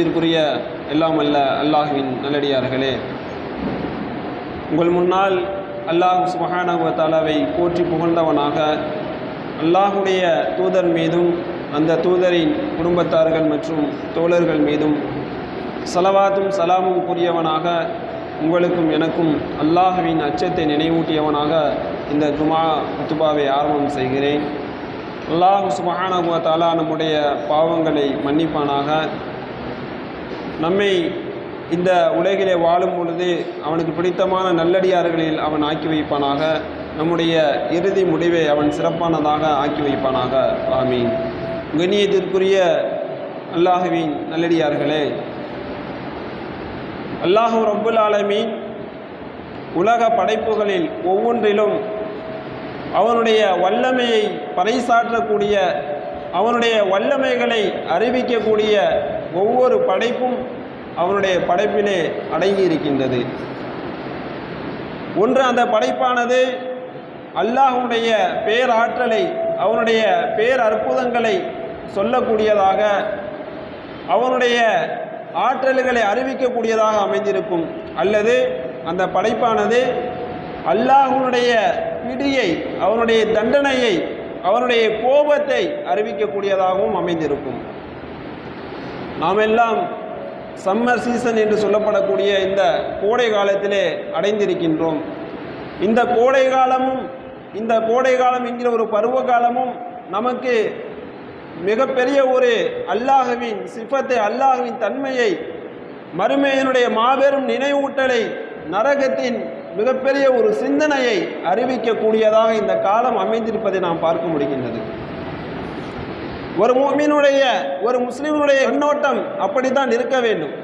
மதிப்பிற்குரிய எல்லாம் அல்ல அல்லாஹுவின் நல்லடியார்களே. உங்கள் முன்னால் அல்லாஹ் சுபஹானஹு தாலாவை போற்றி புகழ்ந்தவனாக அல்லாஹுடைய தூதர் மீதும் அந்த தூதரின் குடும்பத்தார்கள் மற்றும் தோழர்கள் மீதும் சலவாத்தும் சலாமும் கூறியவனாக உங்களுக்கும் எனக்கும் அல்லாஹுவின் அச்சத்தை நினைவூட்டியவனாக இந்த ஜுமா குத்துபாவை ஆரம்பம் செய்கிறேன். அல்லாஹு சுபஹானஹு தாலா நம்முடைய பாவங்களை மன்னிப்பானாக. நம்மை இந்த உலகிலே வாழும் பொழுது அவனுக்கு பிடித்தமான நல்லடியார்களில் அவன் ஆக்கி வைப்பானாக. நம்முடைய இறுதி முடிவை அவன் சிறப்பானதாக ஆக்கி வைப்பானாக. ஆமீன். கண்ணியத்திற்குரிய அல்லாஹுவின் நல்லடியார்களே அல்லாஹு ரப்புல் ஆலமீன் உலக படைப்புகளில் ஒவ்வொன்றிலும் அவனுடைய வல்லமையை பறைசாற்றக்கூடிய அவனுடைய வல்லமைகளை அறிவிக்கக்கூடிய ஒவ்வொரு படைப்பும் அவனுடைய படைப்பிலே அடங்கி இருக்கின்றது ஒன்று அந்த படைப்பானது அல்லாஹுடைய பேராற்றலை அவனுடைய பேர் அற்புதங்களை சொல்லக்கூடியதாக அவனுடைய ஆற்றல்களை அறிவிக்கக்கூடியதாக அமைந்திருக்கும். அல்லது அந்த படைப்பானது அல்லாஹனுடைய பிடியை அவனுடைய தண்டனையை அவனுடைய கோபத்தை அறிவிக்கக்கூடியதாகவும் அமைந்திருக்கும். நாம் எல்லாம் சம்மர் சீசன் என்று சொல்லப்படக்கூடிய இந்த கோடை காலத்திலே அடைந்திருக்கின்றோம். இந்த கோடை காலமும் இந்த கோடை காலம் என்கிற ஒரு பருவ காலமும் நமக்கு மிகப்பெரிய ஒரு அல்லாஹவின் சிஃபத்தை அல்லாஹவின் தன்மையை மறுமையினுடைய மாபெரும் நினைவூட்டலை நரகத்தின் மிகப்பெரிய ஒரு சிந்தனையை அறிவிக்கக்கூடியதாக இந்த காலம் அமைந்திருப்பதை நாம் பார்க்க முடிகின்றது. ஒரு மூமினுடைய ஒரு முஸ்லீமுடைய கண்ணோட்டம் அப்படித்தான் இருக்க வேண்டும்.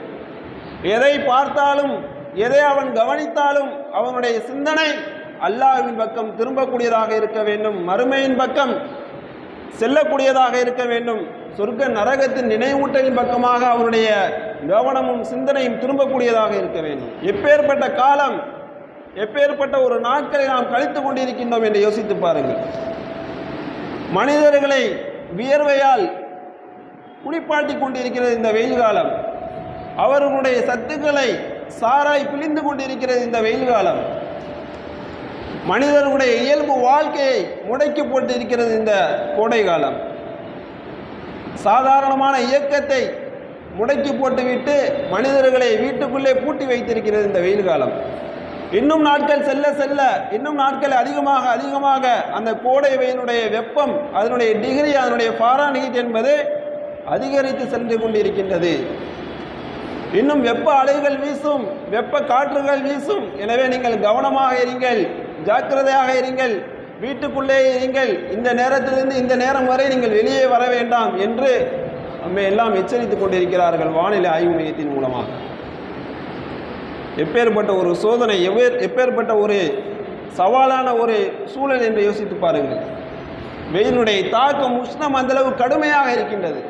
எதை பார்த்தாலும் எதை அவன் கவனித்தாலும் அவனுடைய சிந்தனை அல்லாஹ்வின் பக்கம் திரும்பக்கூடியதாக இருக்க வேண்டும். மறுமையின் பக்கம் செல்லக்கூடியதாக இருக்க வேண்டும். சொர்க்க நரகத்தின் நினைவூட்டலின் பக்கமாக அவனுடைய கவனமும் சிந்தனையும் திரும்பக்கூடியதாக இருக்க வேண்டும். எப்பேற்பட்ட காலம் எப்பேற்பட்ட ஒரு நாட்களை நாம் கழித்து கொண்டிருக்கின்றோம் என்று யோசித்து பாருங்கள். மனிதர்களை வியர்வையால் குளிப்பாட்டி கொண்டிருக்கிறது இந்த வெயில் காலம். அவர்களுடைய சத்துக்களை சாராய் பிழிந்து கொண்டிருக்கிறது இந்த வெயில் காலம். மனிதர்களுடைய இயல்பு வாழ்க்கையை முடக்கி போட்டிருக்கிறது இந்த கோடை காலம். சாதாரணமான இயக்கத்தை முடக்கி போட்டுவிட்டு மனிதர்களை வீட்டுக்குள்ளே பூட்டி வைத்திருக்கிறது இந்த வெயில் காலம். இன்னும் நாட்கள் செல்ல செல்ல இன்னும் நாட்கள் அதிகமாக அதிகமாக அந்த கோடைவையினுடைய வெப்பம் அதனுடைய டிகிரி அதனுடைய ஃபாரானிகிட் என்பது அதிகரித்து சென்று கொண்டிருக்கின்றது. இன்னும் வெப்ப அலைகள் வீசும் வெப்ப காற்றுகள் வீசும். எனவே நீங்கள் கவனமாக இருங்கள் ஜாக்கிரதையாக இருங்கள் வீட்டுக்குள்ளே இருங்கள். இந்த நேரத்திலிருந்து இந்த நேரம் வரை நீங்கள் வெளியே வர வேண்டாம் என்று நம்மை எல்லாம் எச்சரித்துக் கொண்டிருக்கிறார்கள் வானிலை ஆய்வு மையத்தின் மூலமாக. எப்பேற்பட்ட ஒரு சோதனை எவ்வே எப்பேற்பட்ட ஒரு சவாலான ஒரு சூழல் என்று யோசித்து பாருங்கள். வெயிலுடைய தாக்கம் உஷ்ணம் அந்தளவு கடுமையாக இருக்கின்றது.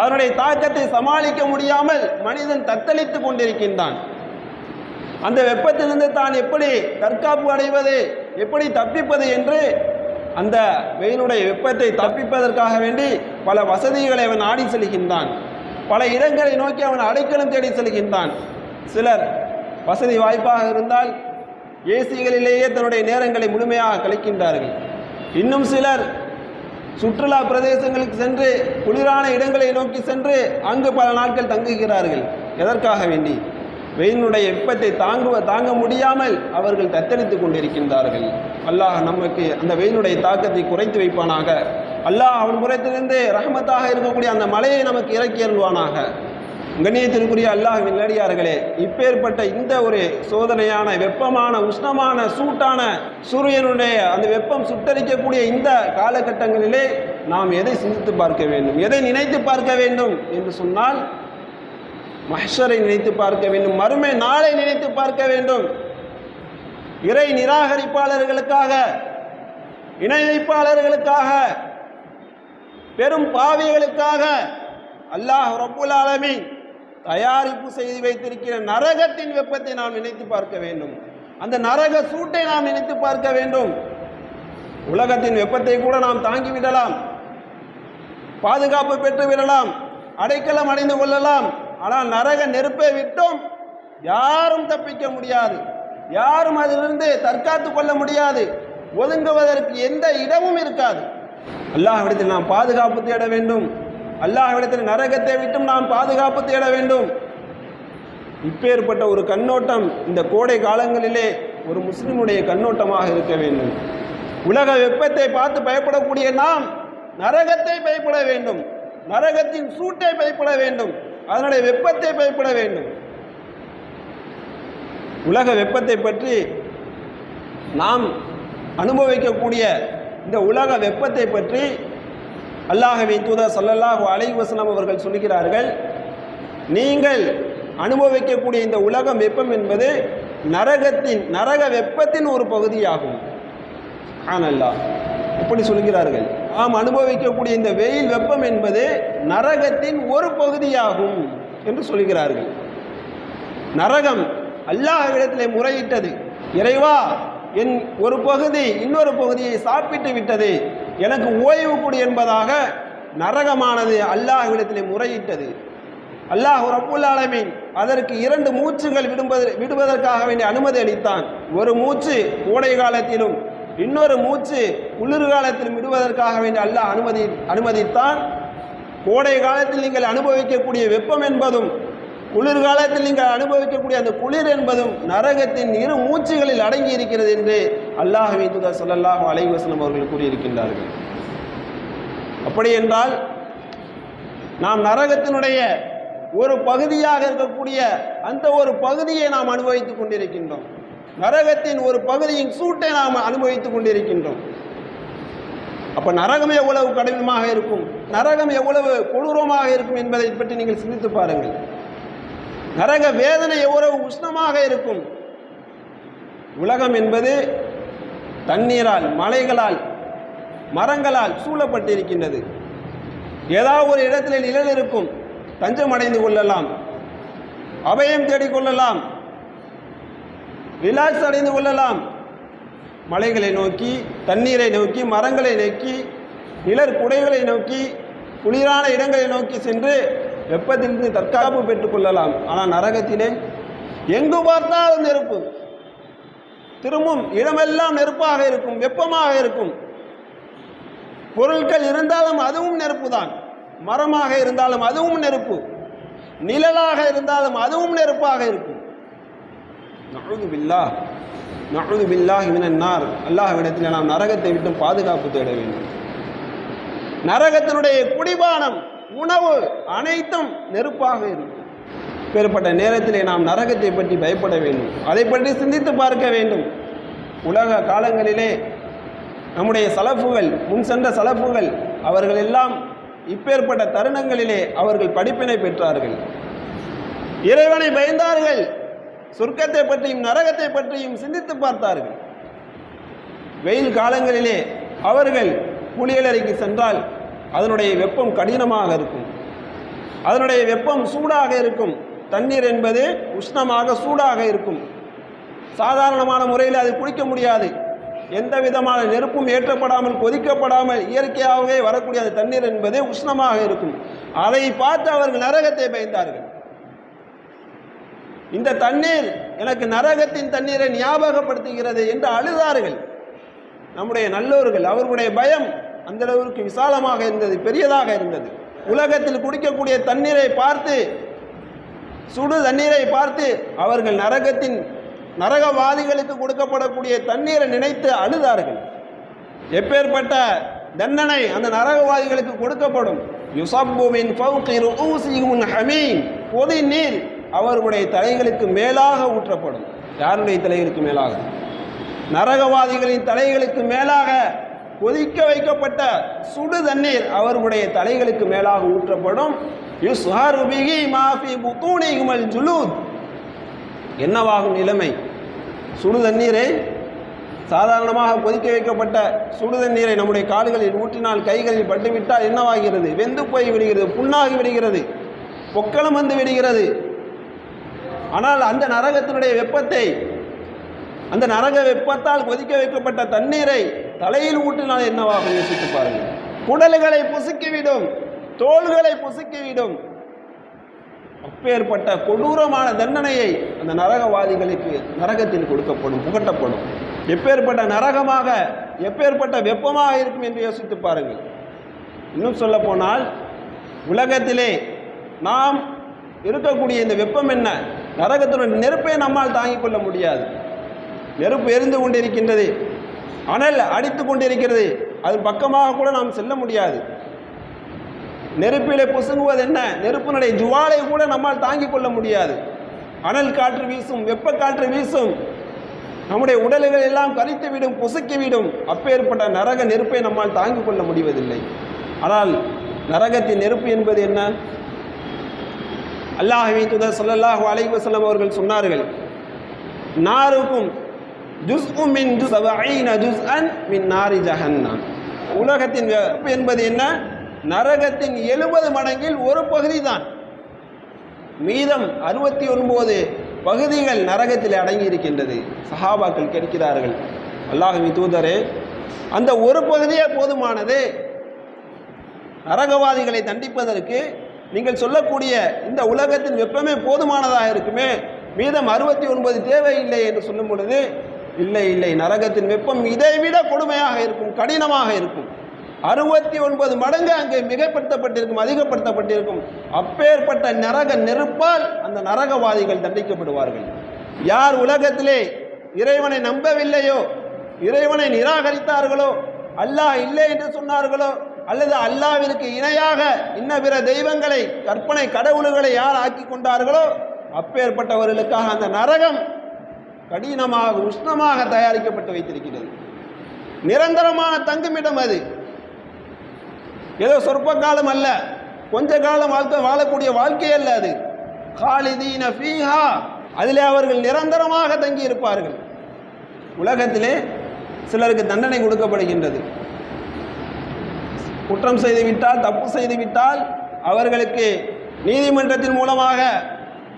அதனுடைய தாக்கத்தை சமாளிக்க முடியாமல் மனிதன் தத்தளித்து கொண்டிருக்கின்றான். அந்த வெப்பத்திலிருந்து தான் எப்படி தற்காப்பு அடைவது எப்படி தப்பிப்பது என்று அந்த வெயிலுடைய வெப்பத்தை தப்பிப்பதற்காக வேண்டி பல வசதிகளை அவன் ஆடி செல்கின்றான். பல இடங்களை நோக்கி அவன் அடைக்கலம் தேடி செல்கின்றான். சிலர் வசதி வாய்ப்பாக இருந்தால் ஏசிகளிலேயே தன்னுடைய நேரங்களை முழுமையாக கழிக்கின்றார்கள். இன்னும் சிலர் சுற்றுலா பிரதேசங்களுக்கு சென்று குளிரான இடங்களை நோக்கி சென்று அங்கு பல நாட்கள் தங்குகிறார்கள். எதற்காக வேண்டி? வெயிலுடைய வெப்பத்தை தாங்குவ தாங்க முடியாமல் அவர்கள் தத்தளித்துக் கொண்டிருக்கின்றார்கள். அல்லாஹ் நமக்கு அந்த வெயிலுடைய தாக்கத்தை குறைத்து வைப்பானாக. அல்லாஹ் அவன் புறத்திலிருந்து ரஹமத்தாக இருக்கக்கூடிய அந்த மலையை நமக்கு இறக்கி அருள்வானாக. கண்ணியத்திற்குரிய அல்லாஹ் நல்லடியார்களே இப்பேற்பட்ட இந்த ஒரு சோதனையான வெப்பமான உஷ்ணமான சூட்டான சூரியனுடைய அந்த வெப்பம் சுட்டரிக்கக்கூடிய இந்த காலகட்டங்களிலே நாம் எதை சிந்தித்து பார்க்க வேண்டும் எதை நினைத்து பார்க்க வேண்டும் என்று சொன்னால் மஹரை நினைத்து பார்க்க வேண்டும் மறுமை நாளை நினைத்து பார்க்க வேண்டும். இறை நிராகரிப்பாளர்களுக்காக இணை வைப்பாளர்களுக்காக பெரும் பாவிகளுக்காக அல்லாஹ் ரப்புல் ஆலமின் தயாரிப்பு செய்து வைத்திருக்கிற நரகத்தின் வெப்பத்தை நாம் நினைத்து பார்க்க வேண்டும். அந்த நரக சூட்டை நாம் நினைத்து பார்க்க வேண்டும். உலகத்தின் வெப்பத்தை கூட நாம் தாங்கிவிடலாம் பாதுகாப்பு பெற்று விடலாம். அடைக்கலம் அடைந்து கொள்ளலாம். ஆனால் நரக நெருப்பை விட்டும். யாரும் தப்பிக்க முடியாது. யாரும் அதிலிருந்து தற்காத்து கொள்ள முடியாது. ஒதுங்குவதற்கு எந்த இடமும் இருக்காது. அல்லாஹ்விடத்தில் நாம் பாதுகாப்பு தேட வேண்டும். அல்லாஹ்விடத்தில் நரகத்தை விட்டும் நாம் பாதுகாப்பு தேட வேண்டும். இப்பேற்பட்ட ஒரு கண்ணோட்டம் இந்த கோடை காலங்களிலே ஒரு முஸ்லிமுடைய கண்ணோட்டமாக இருக்க வேண்டும். உலக வெப்பத்தை பார்த்து பயப்படக்கூடிய நாம் நரகத்தை பயப்பட வேண்டும். நரகத்தின் சூட்டை பயப்பட வேண்டும். அதனுடைய வெப்பத்தை பயப்பட வேண்டும். உலக வெப்பத்தை பற்றி நாம் அனுபவிக்கக்கூடிய இந்த உலக வெப்பத்தை பற்றி அல்லாஹவை தூதர் சல்லல்லாஹு அலை வஸல்லம் அவர்கள் சொல்கிறார்கள் நீங்கள் அனுபவிக்கக்கூடிய இந்த உலகம் வெப்பம் என்பது நரகத்தின் நரக வெப்பத்தின் ஒரு பகுதியாகும். ஆனல்லா இப்படி சொல்கிறார்கள் நாம் அனுபவிக்கக்கூடிய இந்த வெயில் வெப்பம் என்பது நரகத்தின் ஒரு பகுதியாகும் என்று சொல்கிறார்கள் நரகம் அல்லாஹ்விடத்திலே முறையிட்டது. இறைவா என் ஒரு பகுதி இன்னொரு பகுதியை சாப்பிட்டு விட்டது. எனக்கு ஓய்வு கொடு என்பதாக நரகமானது அல்லாஹ்விடத்திலே முறையிட்டது. அல்லாஹ் ரப்புல் ஆலமீன் அதற்கு இரண்டு மூச்சுகள் விடும்பது விடுவதற்காக வேண்டிய அனுமதி அளித்தான். ஒரு மூச்சு கோடை காலத்திலும் இன்னொரு மூச்சு குளிர்காலத்திலும் விடுவதற்காக வேண்டிய அல்லாஹ் அனுமதி அனுமதித்தான். கோடை காலத்தில் நீங்கள் அனுபவிக்கக்கூடிய வெப்பம் என்பதும் குளிர்காலத்தில் நீங்கள் அனுபவிக்கக்கூடிய அந்த குளிர் என்பதும் நரகத்தின் இரு மூச்சுகளில் அடங்கி இருக்கிறது என்று அல்லாஹ் தூதர் சொல்லல்லாஹ் அலைவசனம் அவர்கள் கூறியிருக்கின்றார்கள். அப்படி என்றால் நாம் நரகத்தினுடைய ஒரு பகுதியாக இருக்கக்கூடிய அந்த ஒரு பகுதியை நாம் அனுபவித்துக் கொண்டிருக்கின்றோம். நரகத்தின் ஒரு பகுதியின் சூட்டை நாம் அனுபவித்துக் கொண்டிருக்கின்றோம். அப்ப நரகம் எவ்வளவு கடினமாக இருக்கும்? நரகம் எவ்வளவு கொடூரமாக இருக்கும் என்பதை பற்றி நீங்கள் சிந்தித்து பாருங்கள். நரக வேதனை எவ்வளவு உஷ்ணமாக இருக்கும். உலகம் என்பது தண்ணீரால் மலைகளால் மரங்களால் சூழப்பட்டிருக்கின்றது. ஏதாவது ஒரு இடத்துல நிழல் இருக்கும் தஞ்சம் அடைந்து கொள்ளலாம். அபயம் தேடிக்கொள்ளலாம் ரிலாக்ஸ் அடைந்து கொள்ளலாம். மலைகளை நோக்கி தண்ணீரை நோக்கி மரங்களை நோக்கி நிழற் குடைகளை நோக்கி குளிரான இடங்களை நோக்கி சென்று வெப்பத்திலிருந்து தற்காப்பு பெற்றுக் கொள்ளலாம். ஆனால் நரகத்திலே எங்கு பார்த்தாலும் நெருப்பு. திரும்பும் இடமெல்லாம் நெருப்பாக இருக்கும் வெப்பமாக இருக்கும். பொருட்கள் இருந்தாலும் அதுவும் நெருப்பு தான் மரமாக இருந்தாலும் அதுவும் நெருப்பு. நிழலாக இருந்தாலும் அதுவும் நெருப்பாக இருக்கும். நழுது பில்லா நழுது பில்லாஹ் மினன்னார் அல்லாஹ்விடத்தில் நாம் நரகத்தை விட்டு பாதுகாப்பு தேட வேண்டும். நரகத்தினுடைய குடிபானம் உணவு அனைத்தும் நெருப்பாக இருக்கும். பேர்பட்ட நேரத்திலே நாம் நரகத்தை பற்றி பயப்பட வேண்டும். அதை பற்றி சிந்தித்து பார்க்க வேண்டும். உலக காலங்களிலே நம்முடைய சலப்புகள் முன் சென்ற சலப்புகள் அவர்கள் எல்லாம் இப்பேற்பட்ட தருணங்களிலே அவர்கள் படிப்பினை பெற்றார்கள். இறைவனை பயந்தார்கள். சொர்க்கத்தை பற்றியும் நரகத்தை பற்றியும் சிந்தித்து பார்த்தார்கள். வெயில் காலங்களிலே அவர்கள் குளியலறைக்கு சென்றால் அதனுடைய வெப்பம் கடினமாக இருக்கும். அதனுடைய வெப்பம் சூடாக இருக்கும். தண்ணீர் என்பது உஷ்ணமாக சூடாக இருக்கும். சாதாரணமான முறையில் அது குடிக்க முடியாது. எந்த விதமான நெருப்பும் ஏற்றப்படாமல் கொதிக்கப்படாமல் இயற்கையாகவே வரக்கூடிய அந்த தண்ணீர் என்பது உஷ்ணமாக இருக்கும். அதை பார்த்து அவர்கள் நரகத்தை பயந்தார்கள். இந்த தண்ணீர் எனக்கு நரகத்தின் தண்ணீரை ஞாபகப்படுத்துகிறது என்று அழுதார்கள். நம்முடைய நல்லோர்கள் அவர்களுடைய பயம் அந்த அளவிற்கு விசாலமாக இருந்தது பெரியதாக இருந்தது. உலகத்தில் குடிக்கக்கூடிய தண்ணீரை பார்த்து சுடு தண்ணீரை பார்த்து அவர்கள் நரகத்தின் நரகவாதிகளுக்கு கொடுக்கப்படக்கூடிய தண்ணீரை நினைத்து அழுதார்கள். எப்பேற்பட்ட தண்டனை அந்த நரகவாதிகளுக்கு கொடுக்கப்படும். யுசப்புவின் ஹமீம். பொதி நீர் அவர்களுடைய தலைகளுக்கு மேலாக ஊற்றப்படும். யாருடைய தலைகளுக்கு மேலாக? நரகவாதிகளின் தலைகளுக்கு மேலாக கொதிக்க வைக்கப்பட்ட சுடு தண்ணீர் அவர்களுடைய தலைகளுக்கு மேலாக ஊற்றப்படும். மாஃபி என்னவாகும் நிலைமை? சுடு தண்ணீரை சாதாரணமாக கொதிக்க வைக்கப்பட்ட சுடு தண்ணீரை நம்முடைய கால்களில் ஊற்றினால் கைகளில் பட்டுவிட்டால் என்னவாகிறது? வெந்து போய் விடுகிறது புண்ணாகி விடுகிறது பொக்களம் வந்து விடுகிறது. ஆனால் அந்த நரகத்தினுடைய வெப்பத்தை அந்த நரக வெப்பத்தால் கொதிக்க வைக்கப்பட்ட தண்ணீரை தலையில் ஊட்டினால் என்னவாகும்? யோசித்து பாருங்கள். குடல்களை புசுக்கிவிடும். தோள்களை புசுக்கிவிடும். அப்பேற்பட்ட கொடூரமான தண்டனையை அந்த நரகவாதிகளுக்கு நரகத்தில் கொடுக்கப்படும் புகட்டப்படும். எப்பேற்பட்ட நரகமாக எப்பேற்பட்ட வெப்பமாக இருக்கும் என்று யோசித்து பாருங்கள். இன்னும் சொல்ல போனால் உலகத்திலே நாம் இருக்கக்கூடிய இந்த வெப்பம் என்ன? நரகத்தினுடைய நெருப்பை நம்மால் தாங்கிக் கொள்ள முடியாது. நெருப்பு எரிந்து கொண்டிருக்கின்றது. அனல் அடித்து கொண்டிருக்கிறது. அது பக்கமாக கூட நாம் செல்ல முடியாது. நெருப்பிலே புசுங்குவது என்ன? நெருப்பினுடைய ஜுவாலை கூட நம்மால் தாங்கிக் கொள்ள முடியாது. அனல் காற்று வீசும் வெப்ப காற்று வீசும். நம்முடைய உடல்கள் எல்லாம் கரித்து விடும் அப்பேற்பட்ட நரக நெருப்பை நம்மால் தாங்கிக் கொள்ள முடிவதில்லை. ஆனால் நரகத்தின் நெருப்பு என்பது என்ன? அல்லாஹ் துதர் சொல்லல்லாஹு அலைஹி அவர்கள் சொன்னார்கள் நாருக்கும் ஜுஸ்உம் மின் ஜுஸ் ஜுஸ் அன் மின் நாரி ஜஹன்னம். உலகத்தின் வெப்பம் என்பது என்ன? நரகத்தின் எழுபது மடங்கில் ஒரு பகுதி தான் மீதம் அறுபத்தி ஒன்பது பகுதிகள் நரகத்தில் அடங்கி இருக்கின்றது சஹாபாக்கள் கேட்கிறார்கள் அல்லாஹ்வி தூதரே அந்த ஒரு பகுதியே போதுமானது. நரகவாதிகளை தண்டிப்பதற்கு நீங்கள் சொல்லக்கூடிய இந்த உலகத்தின் வெப்பமே போதுமானதாக இருக்குமே. மீதம் அறுபத்தி ஒன்பது தேவையில்லை என்று சொல்லும் பொழுது இல்லை இல்லை நரகத்தின் வெப்பம் இதைவிட கொடுமையாக இருக்கும் கடினமாக இருக்கும். அறுபத்தி ஒன்பது மடங்கு அங்கே மிகைப்படுத்தப்பட்டிருக்கும் அதிகப்படுத்தப்பட்டிருக்கும். அப்பேற்பட்ட நரக நெருப்பால் அந்த நரகவாதிகள் தண்டிக்கப்படுவார்கள். யார் உலகத்திலே இறைவனை நம்பவில்லையோ இறைவனை நிராகரித்தார்களோ அல்லாஹ் இல்லை என்று சொன்னார்களோ அல்லது அல்லாவிற்கு இணையாக இன்ன பிற தெய்வங்களை கற்பனை கடவுள்களை யார் ஆக்கி கொண்டார்களோ அப்பேற்பட்டவர்களுக்காக அந்த நரகம் கடினமாக உஷ்ணமாக தயாரிக்கப்பட்டு வைத்திருக்கிறது. நிரந்தரமான தங்குமிடம் அது. ஏதோ சொற்ப காலம் அல்ல. கொஞ்ச காலம் வாழ்க்கை வாழக்கூடிய வாழ்க்கை அல்ல அது. காலிதீன ஃபீஹா. அதிலே அவர்கள் நிரந்தரமாக தங்கி இருப்பார்கள் உலகத்திலே சிலருக்கு தண்டனை கொடுக்கப்படுகின்றது. குற்றம் செய்து விட்டால் தப்பு செய்து விட்டால் அவர்களுக்கு நீதிமன்றத்தின் மூலமாக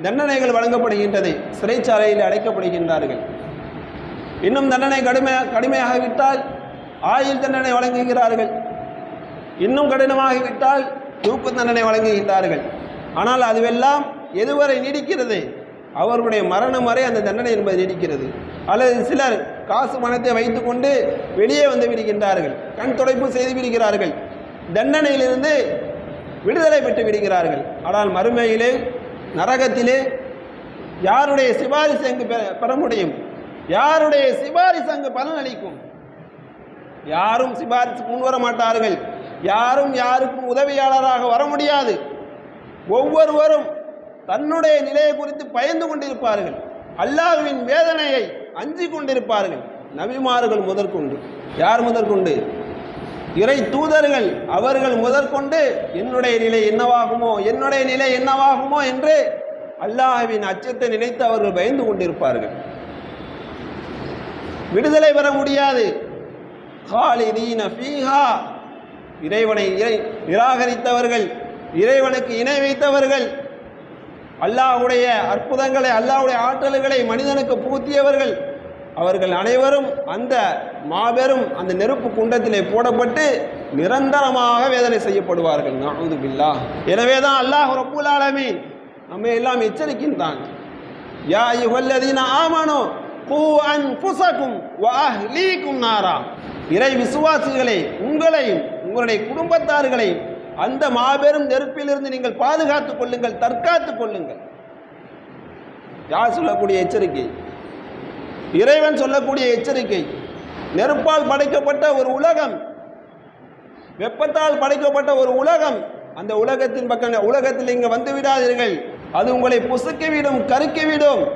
தண்டனைகள் வழங்கப்படுகின்றது. சிறைச்சாலையில் அடைக்கப்படுகின்றார்கள். இன்னும் தண்டனை கடுமை கடுமையாகிவிட்டால் ஆயுள் தண்டனை வழங்குகிறார்கள் இன்னும் கடினமாகிவிட்டால் தூக்கு தண்டனை வழங்குகின்றார்கள். ஆனால் அதுவெல்லாம் எதுவரை நீடிக்கிறது? அவர்களுடைய மரணம் வரை அந்த தண்டனை என்பது நீடிக்கிறது. அல்லது சிலர் காசு பணத்தை வைத்துக்கொண்டு வெளியே வந்து விடுகின்றார்கள். கண் துடைப்பு செய்து விடுகிறார்கள். தண்டனையிலிருந்து விடுதலை பெற்று விடுகிறார்கள். ஆனால் மறுமையிலே நரகத்திலே யாருடைய சிபாரிசு அங்கு பெற- முடியும்? யாருடைய சிபாரிசு அங்கு பலனளிக்கும் யாரும் சிபாரிசு முன்வர மாட்டார்கள். யாரும் யாருக்கும் உதவியாளராக வர முடியாது. ஒவ்வொருவரும் தன்னுடைய நிலையை குறித்து பயந்து கொண்டிருப்பார்கள். அல்லாஹ்வின் வேதனையை அஞ்சிக் கொண்டிருப்பார்கள். நபிமார்கள் முதற்கொண்டு. யார் முதற்கொண்டு? இறை தூதர்கள் அவர்கள் முதற்கொண்டு என்னுடைய நிலை என்னவாகுமோ என்னுடைய நிலை என்னவாகுமோ என்று அல்லாஹ்வின் அச்சத்தை நினைத்து அவர்கள் பயந்து கொண்டிருப்பார்கள். விடுதலை பெற முடியாது. காலிதீன ஃபீஹா. இறைவனை இறை நிராகரித்தவர்கள் இறைவனுக்கு இணை வைத்தவர்கள் அல்லாஹ்வுடைய அற்புதங்களை அல்லாஹுடைய ஆற்றல்களை மனிதனுக்கு புகுத்தியவர்கள் அவர்கள் அனைவரும் அந்த மாபெரும் அந்த நெருப்பு குண்டத்திலே போடப்பட்டு நிரந்தரமாக வேதனை செய்யப்படுவார்கள். நஅூது பில்லாஹ் எனவே தான் அல்லாஹ் ரப்புல் ஆலமீன் நம்மை எல்லாம் எச்சரிக்கின்றான். யா அய்யுஹல்லதீன ஆமானோ கூ அன்ஃபுஸகும் வ அஹ்லீக்கும் நாரா. இறை விசுவாசிகளை உங்களையும் உங்களுடைய குடும்பத்தார்களையும் அந்த மாபெரும் நெருப்பிலிருந்து நீங்கள் பாதுகாத்துக் கொள்ளுங்கள் தற்காத்துக் கொள்ளுங்கள். யார் சொல்லக்கூடிய எச்சரிக்கை? இறைவன் சொல்லக்கூடிய எச்சரிக்கை. நெருப்பால் படைக்கப்பட்ட ஒரு உலகம். வெப்பத்தால் படைக்கப்பட்ட ஒரு உலகம். அந்த உலகத்தின் பக்கம் உலகத்தில் இங்கே வந்து விடாதீர்கள். அது உங்களை புசுக்கிவிடும் கருக்கிவிடும்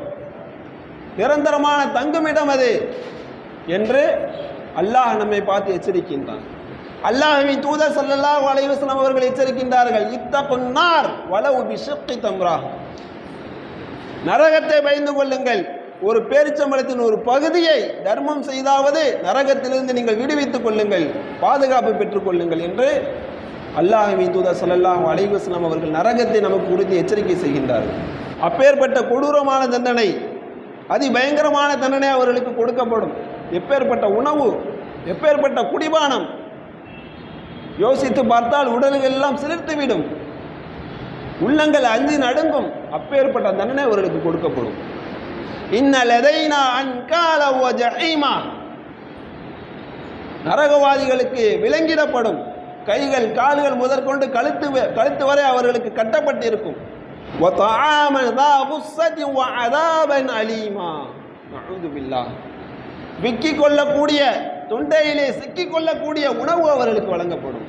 நிரந்தரமான தங்குமிடம் அது என்று அல்லாஹ் நம்மை பார்த்து எச்சரிக்கின்றான். அல்லாஹின் தூதர் சல்லல்லாஹ் அலைஹி அவர்கள் எச்சரிக்கின்றார்கள் இத்த பொன்னார் வளவு பிஷப்தி தம்ரா. நரகத்தை பயந்து கொள்ளுங்கள். ஒரு பேரிச்சம்பளத்தின் ஒரு பகுதியை தர்மம் செய்தாவது நரகத்திலிருந்து நீங்கள் விடுவித்துக் கொள்ளுங்கள் பாதுகாப்பு பெற்றுக் கொள்ளுங்கள் என்று அல்லாஹ்வின் தூதர் ஸல்லல்லாஹு அலைவாஸ்லாம் அவர்கள் நரகத்தை நமக்கு குறித்து எச்சரிக்கை செய்கின்றார்கள். அப்பேற்பட்ட கொடூரமான தண்டனை அதிபயங்கரமான தண்டனை அவர்களுக்கு கொடுக்கப்படும். எப்பேற்பட்ட உணவு எப்பேற்பட்ட குடிபானம் யோசித்து பார்த்தால் உடல்கள் எல்லாம் சிலிர்த்துவிடும். உள்ளங்கள் அஞ்சு நடுங்கும் அப்பேற்பட்ட தண்டனை அவர்களுக்கு கொடுக்கப்படும். இன்னலதைனா அன்கால ஜஹீமா நரகவாதிகளுக்கு விளங்கிடப்படும். கைகள் கால்கள் முதற்கொண்டு கழுத்து கழுத்து வரை அவர்களுக்கு கட்டப்பட்டிருக்கும். விக்கி கொள்ளக்கூடிய தொண்டையிலே சிக்கிக் கொள்ளக்கூடிய உணவு அவர்களுக்கு வழங்கப்படும்.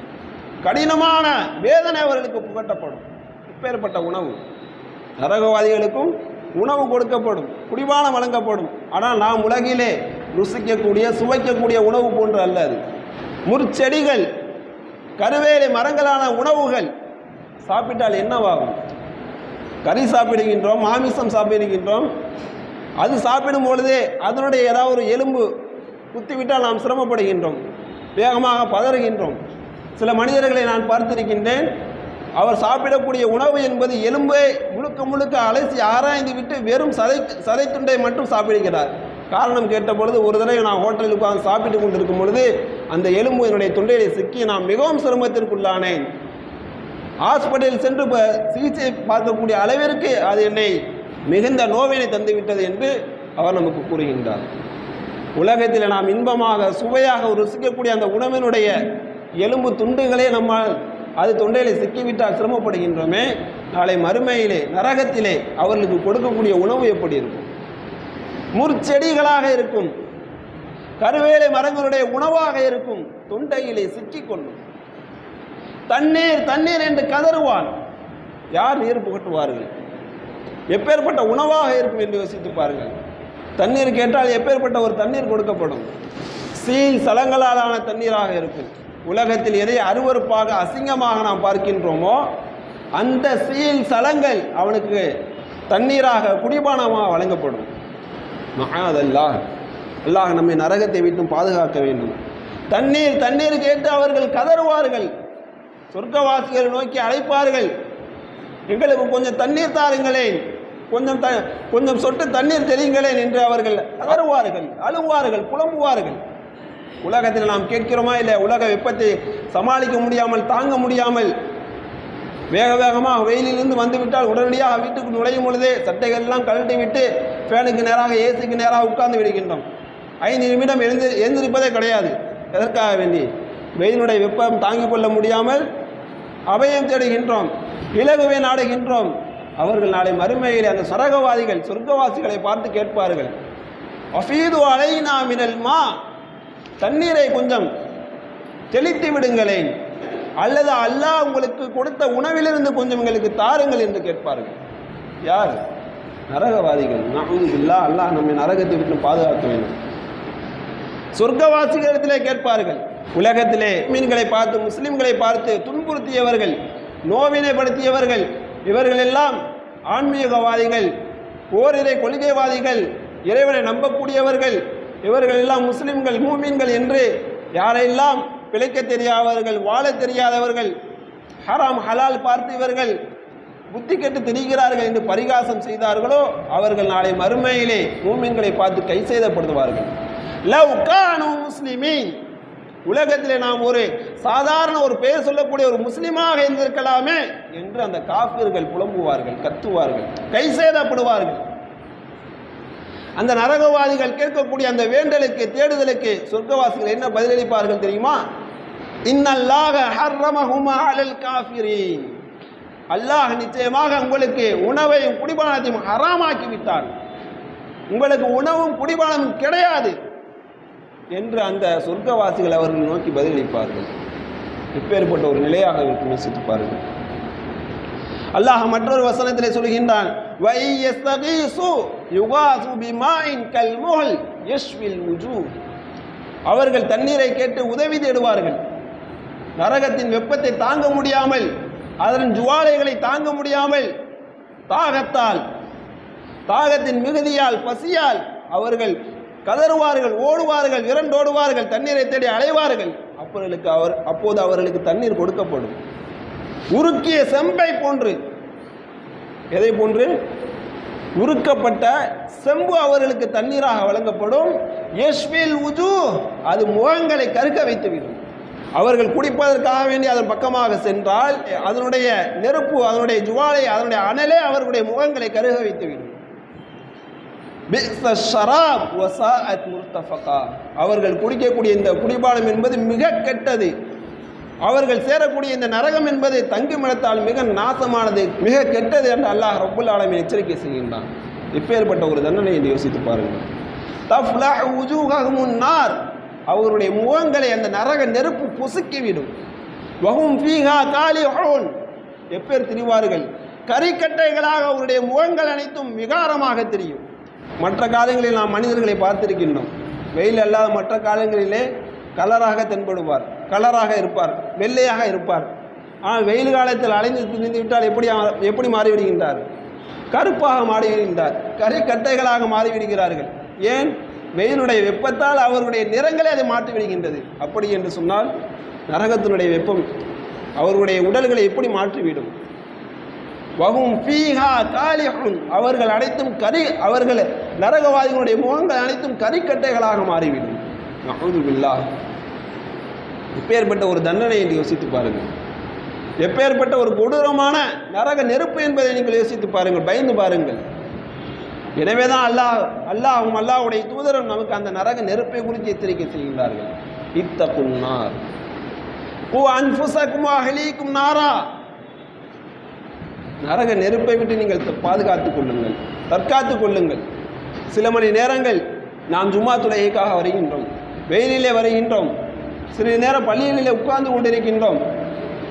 கடினமான வேதனை அவர்களுக்கு புகட்டப்படும். இப்பேற்பட்ட உணவு. நரகவாதிகளுக்கும் உணவு கொடுக்கப்படும் குடிபானம் வழங்கப்படும். ஆனால் நாம் உலகிலே ருசிக்கக்கூடிய சுவைக்கக்கூடிய உணவு போன்று அல்ல அது. முற்செடிகள் கருவேலை மரங்களான உணவுகள் சாப்பிட்டால் என்னவாகும்? கறி சாப்பிடுகின்றோம் மாமிசம் சாப்பிடுகின்றோம். அது சாப்பிடும் பொழுதே அதனுடைய ஏதாவது ஒரு எலும்பு குத்திவிட்டால் நாம் சிரமப்படுகின்றோம். வேகமாக பதறுகின்றோம். சில மனிதர்களை நான் பார்த்திருக்கின்றேன் அவர் சாப்பிடக்கூடிய உணவு என்பது எலும்பை முழுக்க முழுக்க அலசி ஆராய்ந்து விட்டு வெறும் சதை சதை துண்டை மட்டும் சாப்பிடுகிறார். காரணம் கேட்ட பொழுது ஒரு தடவை நான் ஹோட்டலில் உட்கார்ந்து சாப்பிட்டு கொண்டிருக்கும் பொழுது அந்த எலும்பு என்னுடைய தொண்டையிலே சிக்கி நான் மிகவும் சிரமத்திற்குள்ளானேன். ஹாஸ்பிட்டலில் சென்று சிகிச்சை பார்க்கக்கூடிய அளவிற்கு அது என்னை மிகுந்த நோவினை தந்துவிட்டது என்று அவர் நமக்கு கூறுகின்றார். உலகத்தில் நாம் இன்பமாக சுவையாக ருசிக்கக்கூடிய அந்த உணவினுடைய எலும்பு துண்டுகளே நம்மால் அது தொண்டையிலே சிக்கிவிட்டால் சிரமப்படுகின்றோமே நாளை மறுமையிலே நரகத்திலே அவர்களுக்கு கொடுக்கக்கூடிய உணவு எப்படி இருக்கும்? முற்செடிகளாக இருக்கும். கருவேலை மரங்களுடைய உணவாக இருக்கும். தொண்டையிலே சிக்கிக்கொள்ளும். தண்ணீர் தண்ணீர் என்று கதறுவான் யார் நீர் புகட்டுவார்கள்? எப்பேற்பட்ட உணவாக இருக்கும் என்று யோசித்து பாருங்கள். தண்ணீர் கேட்டால் எப்பேற்பட்ட ஒரு தண்ணீர் கொடுக்கப்படும்? சீல் சலங்களாலான தண்ணீராக இருக்கும். உலகத்தில் எதை அருவருப்பாக அசிங்கமாக நாம் பார்க்கின்றோமோ அந்த சீல் சலங்கள் அவனுக்கு தண்ணீராக குடிபானமாக வழங்கப்படும். மகாதல்லா அல்லாஹ் நம்மை நரகத்தை விட்டும் பாதுகாக்க வேண்டும். தண்ணீர் தண்ணீர் கேட்டு அவர்கள் கதறுவார்கள். சொர்க்கவாசிகளை நோக்கி அழைப்பார்கள். எங்களுக்கு கொஞ்சம் தண்ணீர் தாருங்களேன். கொஞ்சம் த கொஞ்சம் சொட்டு தண்ணீர் தெரியுங்களேன் என்று அவர்கள் கதறுவார்கள் அழுவார்கள் புலம்புவார்கள். உலகத்தில் நாம் கேட்கிறோமா இல்லை உலக வெப்பத்தை சமாளிக்க முடியாமல் தாங்க முடியாமல் வேக வேகமாக வெயிலிலிருந்து வந்துவிட்டால் உடனடியாக வீட்டுக்கு நுழையும் பொழுதே சட்டைகள் எல்லாம் கழட்டி விட்டு ஃபேனுக்கு நேராக ஏசிக்கு நேராக உட்கார்ந்து விடுகின்றோம். ஐந்து நிமிடம் எழுந்து எழுந்திருப்பதே கிடையாது. எதற்காக வேண்டி? வெயிலுடைய வெப்பம் தாங்கிக் கொள்ள முடியாமல் அபயம் தேடுகின்றோம் இலகுவை நாடுகின்றோம். அவர்கள் நாளை மறுமையில் அந்த சரகவாதிகள் சொர்க்கவாசிகளை பார்த்து கேட்பார்கள். அஃபீது அலைனா மினல் மா தண்ணீரை கொஞ்சம் தெளித்து விடுங்களேன். அல்லது அல்லாஹ் உங்களுக்கு கொடுத்த உணவிலிருந்து கொஞ்சம் எங்களுக்கு தாருங்கள் என்று கேட்பார்கள். யார்? நரகவாதிகள். நகுது இல்லா அல்லாஹ் நம்மை நரகத்தை விட்டு பாதுகாக்க வேண்டும். சொர்க்கவாசிகளிடத்திலே கேட்பார்கள். உலகத்திலே மீன்களை பார்த்து முஸ்லிம்களை பார்த்து துன்புறுத்தியவர்கள் நோவினைப்படுத்தியவர்கள் இவர்கள் எல்லாம் ஆன்மீகவாதிகள் ஓரிரை கொள்கைவாதிகள் இறைவனை நம்பக்கூடியவர்கள் இவர்கள் எல்லாம் முஸ்லிம்கள் மூமீன்கள் என்று யாரெல்லாம் பிழைக்க தெரியாதவர்கள் வாழ தெரியாதவர்கள் ஹராம் ஹலால் பார்த்து இவர்கள் புத்தி கெட்டு திரிகிறார்கள் என்று பரிகாசம் செய்தார்களோ அவர்கள் நாளை மறுமையிலே மூமின்களை பார்த்து கை செய்தப்படுத்துவார்கள் லவ் கானு முஸ்லிமீன். உலகத்திலே நாம் ஒரு சாதாரண ஒரு பெயர் சொல்லக்கூடிய ஒரு முஸ்லிமாக இருந்திருக்கலாமே என்று அந்த காஃபிர்கள் புலம்புவார்கள் கத்துவார்கள் கை சேதப்படுவார்கள். அந்த நரகவாதிகள் கேட்கக்கூடிய அந்த வேண்டலுக்கு தேடுதலுக்கு சொர்க்கவாசிகள் என்ன பதிலளிப்பார்கள் தெரியுமா? இன்னல்லாக ஹர்ரமஹுமா அலல் காஃபிரீன். அல்லாஹ் நிச்சயமாக உங்களுக்கு உணவையும் குடிபானத்தையும் ஹராமாக்கி விட்டார் உங்களுக்கு உணவும் குடிபானமும் கிடையாது என்று அந்த சொர்க்கவாசிகள் அவர்கள் நோக்கி பதிலளிப்பார்கள். இப்பேற்பட்ட ஒரு நிலையாக இருக்கும் யோசித்து பாருங்கள் அல்லாஹ் மற்றொரு வசனத்திலே சொல்கின்றான் "வை யஸ்தகீசு யுகாசு பிமாஇன் கல்முஹல் யஸ்வில் உஜு அவர்கள் தண்ணீரை கேட்டு உதவி தேடுவார்கள். நரகத்தின் வெப்பத்தை தாங்க முடியாமல் அதன் ஜுவாலைகளை தாங்க முடியாமல் தாகத்தால் தாகத்தின் மிகுதியால் பசியால் அவர்கள் கதறுவார்கள் ஓடுவார்கள் விரண்டோடுவார்கள் தண்ணீரை தேடி அலைவார்கள். அப்பர்களுக்கு அவர் அப்போது அவர்களுக்கு தண்ணீர் கொடுக்கப்படும். உருக்கிய செம்பை போன்று. எதை போன்று? உருக்கப்பட்ட செம்பு அவர்களுக்கு தண்ணீராக வழங்கப்படும். யஷ்வில் உஜு அது முகங்களை கருக்க வைத்துவிடும். அவர்கள் குடிப்பதற்காக வேண்டி அதன் பக்கமாக சென்றால் அதனுடைய நெருப்பு அதனுடைய ஜுவாலை அதனுடைய அனலே அவர்களுடைய முகங்களை கருக வைத்துவிடும். ஷராப் அவர்கள் குடிக்கக்கூடிய இந்த குடிபானம் என்பது மிக கெட்டது. அவர்கள் சேரக்கூடிய இந்த நரகம் என்பது தங்குமிடத்தால் மிக நாசமானது மிக கெட்டது என்று அல்லாஹ் ரப்புல் ஆலமின் எச்சரிக்கை செய்கின்றான். இப்பேற்பட்ட ஒரு தண்டனை என்று யோசித்து பாருங்கள். தஃப்லஹ் உஜூஹஹுமுன் நார் அவருடைய முகங்களை அந்த நரக நெருப்பு பொசுக்கிவிடும். வகும் ஃபீஹா காலிஹூன். எப்பேர் திரிவார்கள்? கறிக்கட்டைகளாக அவருடைய முகங்கள் அனைத்தும் விகாரமாக தெரியும். மற்ற காலங்களில் நாம் மனிதர்களை பார்த்திருக்கின்றோம். வெயில் அல்லாத மற்ற காலங்களிலே கலராக தென்படுவார். கலராக இருப்பார். வெள்ளையாக இருப்பார். ஆனால் வெயில் காலத்தில் அலைந்து திரிந்து விட்டால் எப்படி எப்படி மாறிவிடுகின்றார்? கருப்பாக மாறிவிடுகின்றார். கரிக்கட்டைகளாக மாறிவிடுகிறார்கள். ஏன்? வெயிலுடைய வெப்பத்தால் அவருடைய நிறங்களே அதை மாற்றி விடுகின்றது அப்படி என்று சொன்னால் நரகத்தினுடைய வெப்பம் அவர்களுடைய உடல்களை எப்படி மாற்றிவிடும்? வகும் ஃபீஹா காலிஹுன். அவர்கள் அனைத்தும் கரி அவர்கள் நரகவாதிகளுடைய முகங்கள் அனைத்தும் கரிக்கட்டைகளாக மாறிவிடும். நஹூது பில்லாஹ் எப்பேற்பட்ட ஒரு தண்டனை என்று யோசித்து பாருங்கள். எப்பேற்பட்ட ஒரு கொடூரமான நரக நெருப்பு என்பதை நீங்கள் யோசித்து பாருங்கள் பயந்து பாருங்கள். எனவே தான் அல்லாஹ் அல்லாஹும் அல்லாஹுடைய தூதரும் நமக்கு அந்த நரக நெருப்பை குறித்து எச்சரிக்கை செய்கின்றார்கள். இத்தகுன் நார். ஓ அன்புசக்கும் அகலீக்கும் நாரா. நரக நெருப்பை விட்டு நீங்கள் பாதுகாத்துக் கொள்ளுங்கள் தற்காத்துக் கொள்ளுங்கள். சில மணி நேரங்கள் நாம் ஜும்மா துறையைக்காக வருகின்றோம் வெயிலிலே வருகின்றோம். சிறிது நேரம் பள்ளியிலே உட்கார்ந்து கொண்டிருக்கின்றோம்.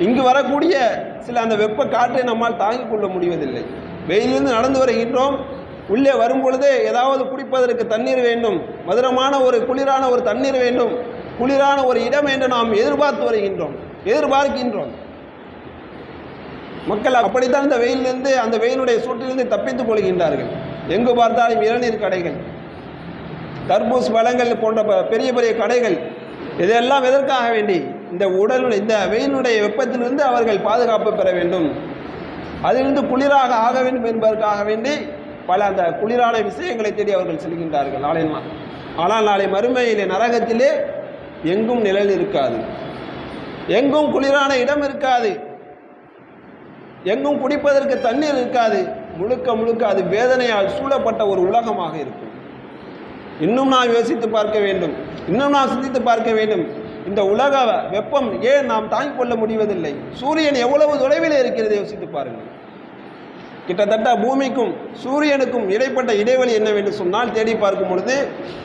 இங்கு வரக்கூடிய சில அந்த வெப்ப காற்றை நம்மால் தாங்கிக் கொள்ள முடிவதில்லை. வெயிலிருந்து நடந்து வருகின்றோம். உள்ளே வரும்பொழுதே ஏதாவது குடிப்பதற்கு தண்ணீர் வேண்டும். மதுரமான ஒரு குளிரான ஒரு தண்ணீர் வேண்டும். குளிரான ஒரு இடம் என்று நாம் எதிர்பார்த்து வருகின்றோம். எதிர்பார்க்கின்றோம். மக்கள் அப்படித்தான் இந்த வெயிலிருந்து அந்த வெயிலுடைய சூட்டிலிருந்து தப்பித்துக் கொள்கின்றார்கள். எங்கு பார்த்தாலும் இளநீர் கடைகள் தர்பூஸ் பழங்கள் போன்ற ப- பெரிய பெரிய கடைகள் இதெல்லாம் எதற்காக வேண்டி? இந்த உடலுடைய இந்த வெயிலுடைய வெப்பத்திலிருந்து அவர்கள் பாதுகாப்பு பெற வேண்டும். அதிலிருந்து குளிராக ஆக வேண்டும் என்பதற்காக வேண்டி பல அந்த குளிரான விஷயங்களை தேடி அவர்கள் செல்கின்றார்கள். நாளை ஆனால் நாளை மறுமையிலே நரகத்திலே எங்கும் நிழல் இருக்காது. எங்கும் குளிரான இடம் இருக்காது. எங்கும் குடிப்பதற்கு தண்ணீர் இருக்காது. முழுக்க முழுக்க அது வேதனையால் சூழப்பட்ட ஒரு உலகமாக இருக்கும். இன்னும் நாம் யோசித்து பார்க்க வேண்டும். இன்னும் நாம் சிந்தித்து பார்க்க வேண்டும். இந்த உலக வெப்பம் ஏன் நாம் தாங்கிக் கொள்ள முடிவதில்லை? சூரியன் எவ்வளவு தொலைவில் இருக்கிறது யோசித்து பாருங்கள். கிட்டத்தட்ட பூமிக்கும் சூரியனுக்கும் இடைப்பட்ட இடைவெளி என்னவென்று சொன்னால் தேடி பார்க்கும் பொழுது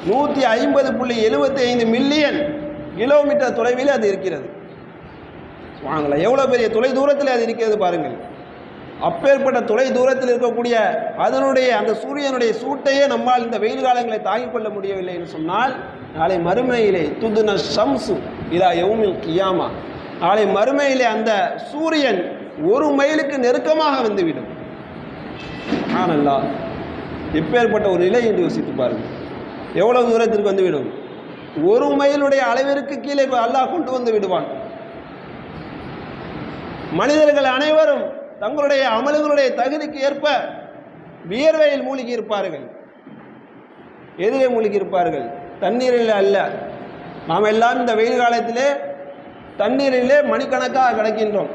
நூற்றி ஐம்பது புள்ளி எழுபத்தி ஐந்து மில்லியன் கிலோமீட்டர் தொலைவில் அது இருக்கிறது. வாங்கலாம் எவ்வளோ பெரிய தொலை தூரத்தில் அது இருக்கிறது பாருங்கள். அப்பேற்பட்ட தொலை தூரத்தில் இருக்கக்கூடிய அதனுடைய அந்த சூரியனுடைய சூட்டையே நம்மால் இந்த வெயில் காலங்களை தாங்கிக் கொள்ள முடியவில்லை என்று சொன்னால் நாளை மறுமையிலே துதுன ஷம்சு இதா யௌமில் கியாமா. நாளை மறுமையிலே அந்த சூரியன் ஒரு மைலுக்கு நெருக்கமாக வந்துவிடும். ஆனல்லா எப்பேற்பட்ட ஒரு நிலை என்று யோசித்து பாருங்கள். எவ்வளவு தூரத்திற்கு வந்துவிடும்? ஒரு மைலுடைய அளவிற்கு கீழே அல்லாஹ் கொண்டு வந்து விடுவான். மனிதர்கள் அனைவரும் தங்களுடைய அமல்களுடைய தகுதிக்கு ஏற்ப வியர்வையில் மூழ்கி இருப்பார்கள் எதிரே மூழ்கி இருப்பார்கள் தண்ணீரில் அல்ல. நாம் எல்லாம் இந்த வெயில் காலத்திலே தண்ணீரிலே மணிக்கணக்காக கிடக்கின்றோம்.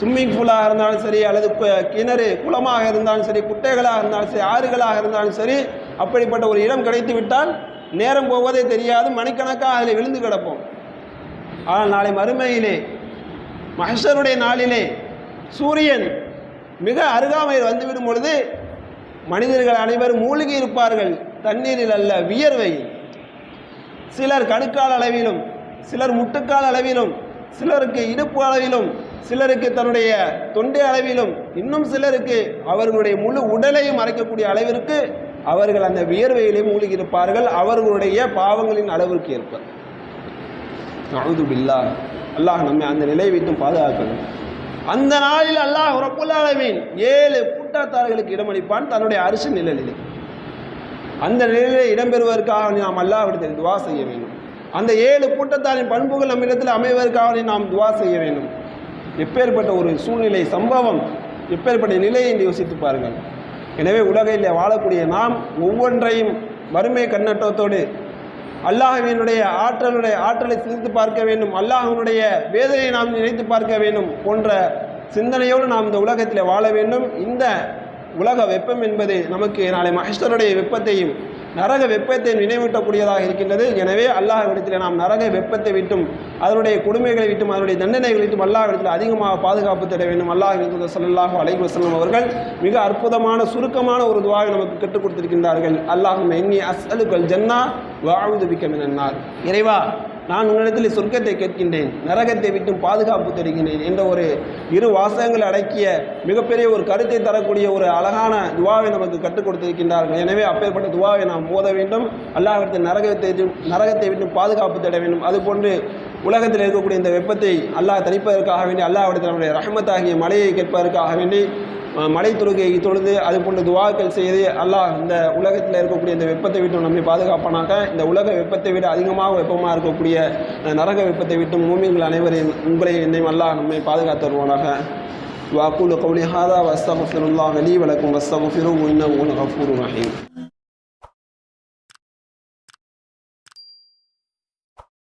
ஸ்விம்மிங் பூலாக இருந்தாலும் சரி அல்லது கு- கிணறு குளமாக இருந்தாலும் சரி குட்டைகளாக இருந்தாலும் சரி ஆறுகளாக இருந்தாலும் சரி அப்படிப்பட்ட ஒரு இடம் கிடைத்து விட்டால் நேரம் போவதே தெரியாது மணிக்கணக்காக அதில் விழுந்து கிடப்போம். ஆனால் நாளை மறுமையிலே மகஷருடைய நாளிலே சூரியன் மிக அருகாமையில் வந்துவிடும் பொழுது மனிதர்கள் அனைவரும் மூழ்கி இருப்பார்கள் தண்ணீரில் அல்ல வியர்வையில் சிலர் கணுக்கால் அளவிலும் சிலர் முட்டுக்கால் அளவிலும் சிலருக்கு இடுப்பு அளவிலும் சிலருக்கு தன்னுடைய தொண்டை அளவிலும் இன்னும் சிலருக்கு அவர்களுடைய முழு உடலையும் மறைக்கக்கூடிய அளவிற்கு அவர்கள் அந்த வியர்வையிலே மூழ்கி இருப்பார்கள் அவர்களுடைய பாவங்களின் அளவிற்கு ஏற்ப. அமுதுபில்லா அல்லாஹ் நம்மை அந்த நிலையை விட்டும் பாதுகாக்கணும் அந்த நாளில் அல்லாஹ் ரப்புல் ஏழு கூட்டத்தார்களுக்கு இடமளிப்பான் தன்னுடைய அரிசி நிழலிலே. அந்த நிலையிலே இடம்பெறுவதற்காக நாம் அல்லாஹ்விடத்தில் துவா செய்ய வேண்டும். அந்த ஏழு கூட்டத்தாரின் பண்புகள் நம்மிடத்தில் அமைவதற்காக நாம் துவா செய்ய வேண்டும். எப்பேற்பட்ட ஒரு சூழ்நிலை சம்பவம் எப்பேற்பட்ட நிலையை என்று யோசித்து பாருங்கள். எனவே உலகையில் வாழக்கூடிய நாம் ஒவ்வொன்றையும் வறுமை கண்ணோட்டத்தோடு அல்லாஹவினுடைய ஆற்றலுடைய ஆற்றலை சிந்தித்து பார்க்க வேண்டும். அல்லாஹனுடைய வேதனையை நாம் நினைத்து பார்க்க வேண்டும் போன்ற சிந்தனையோடு நாம் இந்த உலகத்தில் வாழ வேண்டும். இந்த உலக வெப்பம் என்பது நமக்கு நாளை மகேஸ்வருடைய வெப்பத்தையும் நரக வெப்பத்தை நினைவூட்டக்கூடியதாக இருக்கின்றது. எனவே அல்லாஹ் இடத்தில் நாம் நரக வெப்பத்தை விட்டும் அதனுடைய கொடுமைகளை விட்டும் அதனுடைய தண்டனைகளை விட்டும் அல்லாஹ் இடத்தில் அதிகமாக பாதுகாப்பு தேட வேண்டும். அல்லாஹ் ஸல்லல்லாஹு அலைஹி வஸல்லம் அவர்கள் மிக அற்புதமான சுருக்கமான ஒரு துவாவை நமக்கு கற்றுக் கொடுத்திருக்கின்றார்கள். அல்லாஹ் எண்ணி அஸ்அலுக்கல் ஜன்னா வாவுது பிக்க இறைவா நான் உன்னிடத்தில் சொர்க்கத்தை கேட்கின்றேன் நரகத்தை விட்டும் பாதுகாப்பு தருகின்றேன் என்ற ஒரு இரு வாசகங்கள் அடக்கிய மிகப்பெரிய ஒரு கருத்தை தரக்கூடிய ஒரு அழகான துவாவை நமக்கு கற்றுக் கொடுத்திருக்கின்றார்கள். எனவே அப்பேற்பட்ட துவாவை நாம் ஓத வேண்டும். அல்லாஹ்விடத்தில் நரகத்தை நரகத்தை விட்டும் பாதுகாப்பு தேட வேண்டும். அதுபோன்று உலகத்தில் இருக்கக்கூடிய இந்த வெப்பத்தை அல்லாஹ் தணிப்பதற்காக வேண்டி அல்லாஹ்விடத்தில் நம்முடைய ரஹ்மத்தாகிய மழையை கேட்பதற்காக வேண்டி மலை தொழுகை தொழுது அது போன்ற துவாக்கள் செய்து அல்லாஹ் இந்த உலகத்தில் இருக்கக்கூடிய இந்த வெப்பத்தை விட்டும் நம்மை பாதுகாப்பானாக இந்த உலக வெப்பத்தை விட அதிகமாக வெப்பமாக இருக்கக்கூடிய நரக வெப்பத்தை விட்டும் மூமியங்கள் அனைவரையும் உங்களை என்னையும் அல்லாஹ் நம்மை பாதுகாத்து வருவானாக வாக்குலு கவுலி ஹாதா வஸ்தகுஃபிருல்லாஹ் லீ வலக்கும் வஸ்தகுஃபிருஹு இன்னஹு இன்னும் கஃபூருர் ரஹீம்.